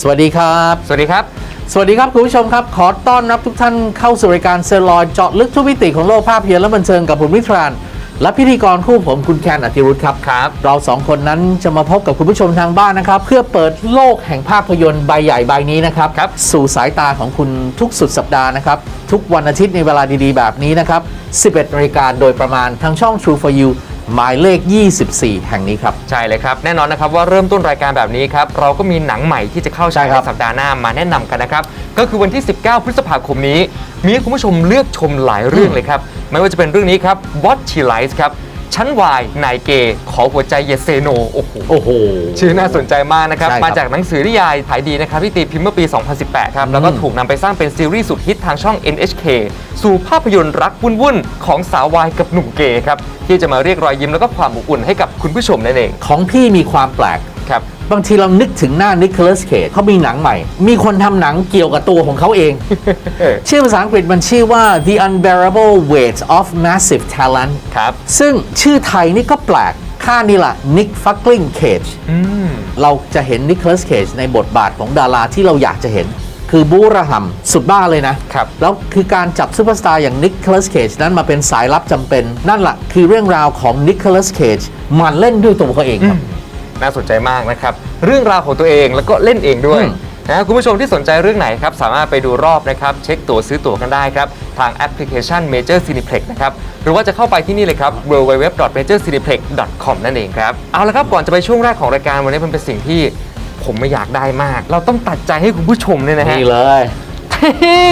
สวัสดีครับ สวัสดีครับ สวัสดีครับคุณผู้ชมครับ ขอต้อนรับทุกท่านเข้าสู่รายการเซลลอยเจาะลึกทุกมิติของโลกภาพยนตร์และบันเทิงกับผมวิทรานและพิธีกรคู่ผมคุณแคนอติรุธครับครับ เราสองคนนั้นจะมาพบกับคุณผู้ชมทางบ้านนะครับ เพื่อเปิดโลกแห่งภาพยนตร์ใบใหญ่ใบนี้นะครับครับ สู่สายตาของคุณทุกสุดสัปดาห์นะครับ ทุกวันอาทิตย์ในเวลาดีๆ แบบนี้นะครับ 11นาฬิกาโดยประมาณทางช่อง True for You หมายเลข 24 แห่งนี้ครับ ใช่เลยครับ แน่นอนนะครับว่าเริ่มต้นรายการแบบนี้ครับ เราก็มีหนังใหม่ที่จะเข้าฉายใช่คในรับสัปดาห์หน้ามาแนะนำกันนะครับ ก็คือวันที่ 19 พฤษภาคมนี้ มีให้คุณผู้ชมเลือกชมหลายเรื่องเลยครับ ไม่ว่าจะเป็นเรื่องนี้ครับ What She Likes ครับ ชั้นวายนายเกย์ขอหัวใจเยเซโนโอ้โห โอ้โห ชื่อน่าสนใจมากนะครับ ใช่ครับมาจากหนังสือนิยายขายดีนะครับที่ตีพิมพ์เมื่อปี 2018 ครับ แล้วก็อืม ถูกนำไปสร้างเป็นซีรีส์สุดฮิตทางช่อง NHK สู่ภาพยนตร์รักวุ่นๆ ของสาววายกับหนุ่มเกย์ครับ ที่จะมาเรียกรอยยิ้มแล้วก็ความอบอุ่นให้กับคุณผู้ชมนั่นเองของพี่มีความแปลก ครับ บางทีเรานึกถึงหน้านิ c คลัสเคจเขามีหนังใหม่ มีคนทำหนังเกี่ยวกับตัวของเขาเอง ชื่อภาษาอังกฤษมันชื่อว่า The Unbearable Weight of Massive Talent ครับ ซึ่งชื่อไทยนี่ก็แปลกค่านี่ล่ะ Nick Fuckling Cage อืมเราจะเห็นนิ c คลัสเคจในบทบาทของดาราที่เราอยากจะเห็นคือบูระหำสุดบ้าเลยนะ ครับ แล้วคือการจับซูเปอร์สตาร์อย่างนิ c คลัสเคจนั้นมาเป็นสายลับจำเป็น นั่นแหละคือเรื่องราวของนิ c คลัสเคจมันเล่นด้วยตัวเขาเองครับ น่าสนใจมากนะครับ เรื่องราวของตัวเองแล้วก็เล่นเองด้วยอืมนะคุณผู้ชมที่สนใจเรื่องไหนครับ สามารถไปดูรอบนะครับ เช็คตั๋วซื้อตั๋วกันได้ครับ ทางแอปพลิเคชัน Major Cineplex นะครับ หรือว่าจะเข้าไปที่นี่เลยครับ www.majorcineplex.com นั่นเองครับ เอาละครับ ก่อนจะไปช่วงแรกของรายการวันนี้มันเป็นสิ่งที่ผมไม่อยากได้มาก เราต้องตัดใจให้คุณผู้ชมเนี่ยนะฮะนี่เลยเฮ้นี่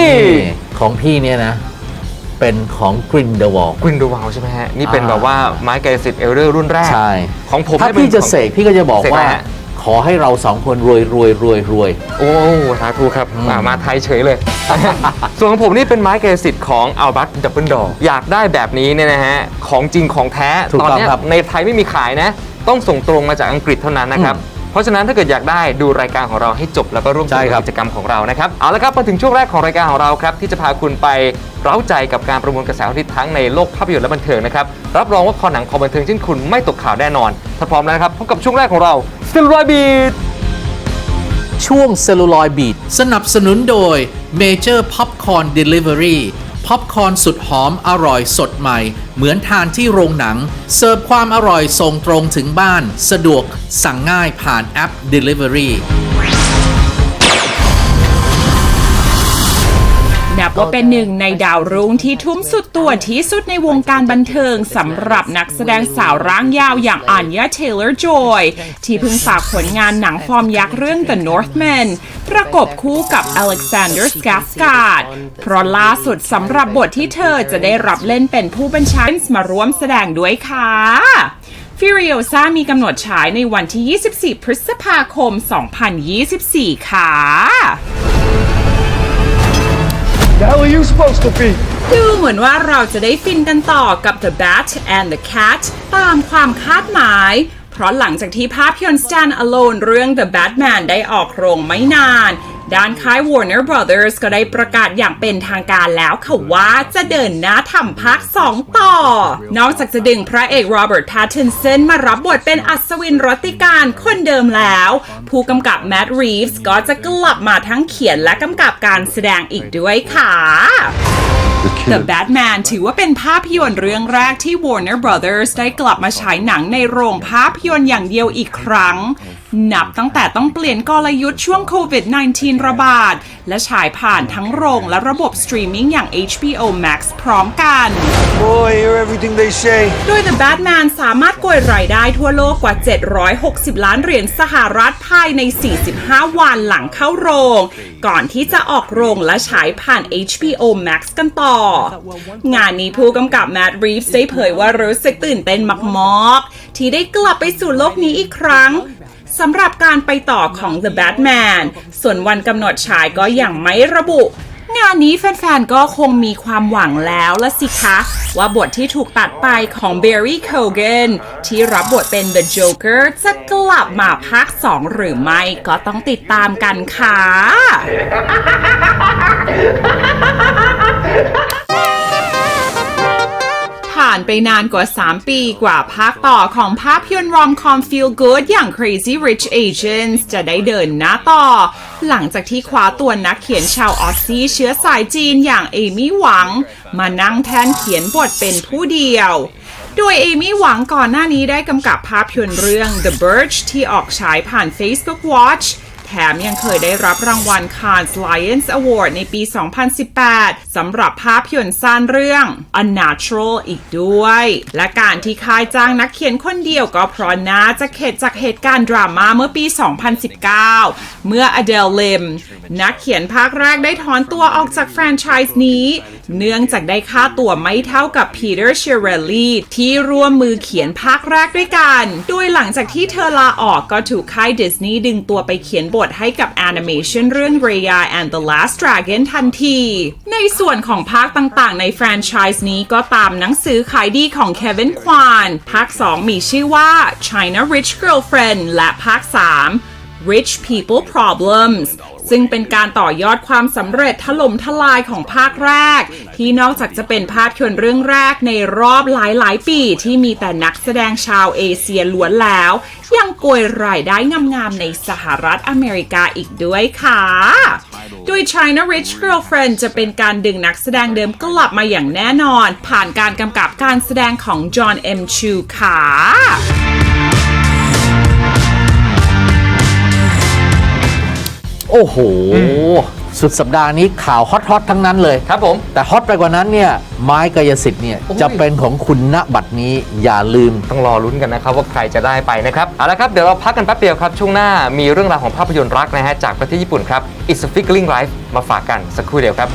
ของพี่เนี่ยนะ เป็นของ Green the Wall กรินดูวาวใช่ไหมฮะ นี่เป็นอ่า แบบว่าไม้กายสิทธิ์เอลเลอร์รุ่นแรก ใช่ ของผมถ้าเนี่ยเป็นพี่จะของเสกพี่ก็จะบอกเสกว่า อะไรฮะ ขอให้เราสองคนรวยรวยรวยรวย โอ้สาธุครับอืม อ่ามาไทยเฉยเลย ส่วนของผมนี่เป็นไม้กายสิทธิ์ของอัลบัตดับเบิลดออยากได้แบบนี้เนี่ยนะฮะ ของจริงของแท้ ถูกตอนต้องเนี้ยครับในไทยไม่มีขายนะ ต้องส่งตรงมาจากอังกฤษเท่านั้นนะครับ เพราะฉะนั้นถ้าเกิดอยากได้ดูรายการของเราให้จบแล้วก็ร่วมสใช่นุกครักับบกิจกรรมของเรานะครับเอาละครับมาถึงช่วงแรกของรายการของเราครับที่จะพาคุณไปเร้าใจกับการประมวลกระแสอาทิตย์ทั้งในโลกภาพยนตร์และบันเทิงนะครับรับรองว่าคอหนังคอบันเทิงเช่นคุณไม่ตกข่าวแน่นอนถ้าพร้อมแล้วนะครับพบกับช่วงแรกของเราสติลไรบีดช่วง Celluloid Beat สนับสนุนโดย Major Popcorn Delivery พอปคอร์นสุดหอมอร่อยสดใหม่ เหมือนทานที่โรงหนัง เสิร์ฟความอร่อยส่งตรงถึงบ้าน สะดวกสั่งง่ายผ่านแอป Delivery นับว่าเป็นหนึ่งในดาวรุ่งที่ทุ่มสุดตัวที่สุดในวงการบันเทิงสำหรับนักแสดงสาวร่างยาวอย่างอัญญาเทเลอร์จอยที่เพิ่งฝากผลงานหนังฟอร์มยักษ์เรื่อง The Northman ประกบคู่กับอเล็กซานเดอร์สกาสการ์ดเพราะล่าสุดสำหรับบทที่เธอจะได้รับเล่นเป็นผู้บัญชาการมาร่วมแสดงด้วยค่ะ Furiosa มีกำหนดฉายในวันที่ 24 พฤษภาคม 2024 ค่ะ The hell are you supposed to be? ดูเหมือนว่าเราจะได้ฟินกันต่อกับ The Bat and the Cat ตามความคาดหมาย เพราะหลังจากที่ภาพยนตร์ Stand Alone เรื่อง The Batman ได้ออกโรงไม่นาน ด้านค่าย Warner Brothers ก็ได้ประกาศอย่างเป็นทางการแล้วค่ะว่าจะเดินหน้าทำภาค 2 ต่อ นอกจากจะดึงพระเอกโรเบิร์ตแพตตินสันมารับบทเป็นอัศวินรติการคนเดิมแล้ว ผู้กำกับแม t ต์รีฟส์ก็จะกลับมาทั้งเขียนและกำกับการแสดงอีกด้วยค่ะ The Batman ถือว่าเป็นภาพยนตร์เรื่องแรกที่ Warner Brothers ได้กลับมาฉายหนังในโรงภาพยนตร์อย่างเดียวอีกครั้งนับตั้งแต่ต้องเปลี่ยนกลยุทธ์ช่วงโควิด -19 ระบาด และฉายผ่านทั้งโรงและระบบสตรีมมิ่งอย่าง HBO Max พร้อมกัน Boy, hear everything they say. โดย The Batman สามารถโกยรายได้ทั่วโลกกว่า 760 ล้านเหรียญสหรัฐภายใน 45 วันหลังเข้าโรง ก่อนที่จะออกโรงและฉายผ่าน HBO Max กันต่อ งานนี้ผู้กำกับ Matt Reeves ได้เผยว่ารู้สึกตื่นเต้นมากๆที่ได้กลับไปสู่โลกนี้อีกครั้ง สำหรับการไปต่อของ The Batman ส่วนวันกำหนดฉายก็ยังไม่ระบุ งานนี้แฟนๆ ก็คงมีความหวังแล้วละสิคะ ว่าบทที่ถูกตัดไปของ Barry Cogan ที่รับบทเป็น The Joker จะกลับมาภาค 2 หรือไม่ก็ต้องติดตามกันค่ะ ไปนานกว่า 3 ปีกว่าภาคต่อของภาพยนตร์รอมคอม Feel Good อย่าง Crazy Rich Asians จะได้เดินหน้าต่อ หลังจากที่คว้าตัวนักเขียนชาวออสซี่เชื้อสายจีนอย่างเอมี่หวัง มานั่งแทนเขียนบทเป็นผู้เดียวโดยเอมี่หวังก่อนหน้านี้ได้กำกับภาพยนตร์เรื่อง The Birch ที่ออกฉายผ่าน Facebook Watch แถมยังเคยได้รับรางวัล Cannes Lions Award ในปี 2018 สำหรับภาพยนตร์สั้นเรื่อง Unnatural อีกด้วย และการที่ค่ายจ้างนักเขียนคนเดียวก็เพราะน่าจะเข็ดจากเหตุการณ์ดราม่าเมื่อปี 2019 เมื่อ Adele Lim นักเขียนภาคแรกได้ถอนตัวออกจากแฟรนไชส์นี้ เนื่องจากได้ค่าตัวไม่เท่ากับ Peter s h i r e l l y ที่ร่วมมือเขียนภาคแรกด้วยกัน โดยหลังจากที่เธอลาออกก็ถูกค่ายดิสนีย์ดึงตัวไปเขียนบทให้กับแอนิเมชันเรื่อง Raya and the Last Dragon ทันที ในส่วนของภาคต่างๆ ในแฟรนไชส์นี้ก็ตามหนังสือขายดีของ Kevin Kwan ภาค 2 มีชื่อว่า China Rich Girlfriend และภาค 3 Rich People Problems ซึ่งเป็นการต่อยอดความสำเร็จถล่มทลายของภาคแรก ที่นอกจากจะเป็นภาพยนตร์เรื่องแรกในรอบหลายๆปีที่มีแต่นักแสดงชาวเอเชียล้วนแล้ว ยังโกยรายได้งามๆในสหรัฐอเมริกาอีกด้วยค่ะ โดย China Rich Girlfriend จะเป็นการดึงนักแสดงเดิมกลับมาอย่างแน่นอน ผ่านการกำกับการแสดงของ John M. Chu ค่ะ โอ้โห สุดสัปดาห์นี้ข่าวฮอตฮอตทั้งนั้นเลย ครับผม แต่ฮอตไปกว่านั้นเนี่ยไม้กายสิทธิ์เนี่ยจะเป็นของคุณณบัตรนี้อย่าลืม ต้องรอลุ้นกันนะครับว่าใครจะได้ไปนะครับ เอาละครับเดี๋ยวเราพักกันแป๊บเดียวครับ ช่วงหน้ามีเรื่องราวของภาพยนตร์รักนะฮะจากประเทศญี่ปุ่นครับ It's a Fickling Life มาฝากกันสักครู่เดียวครับ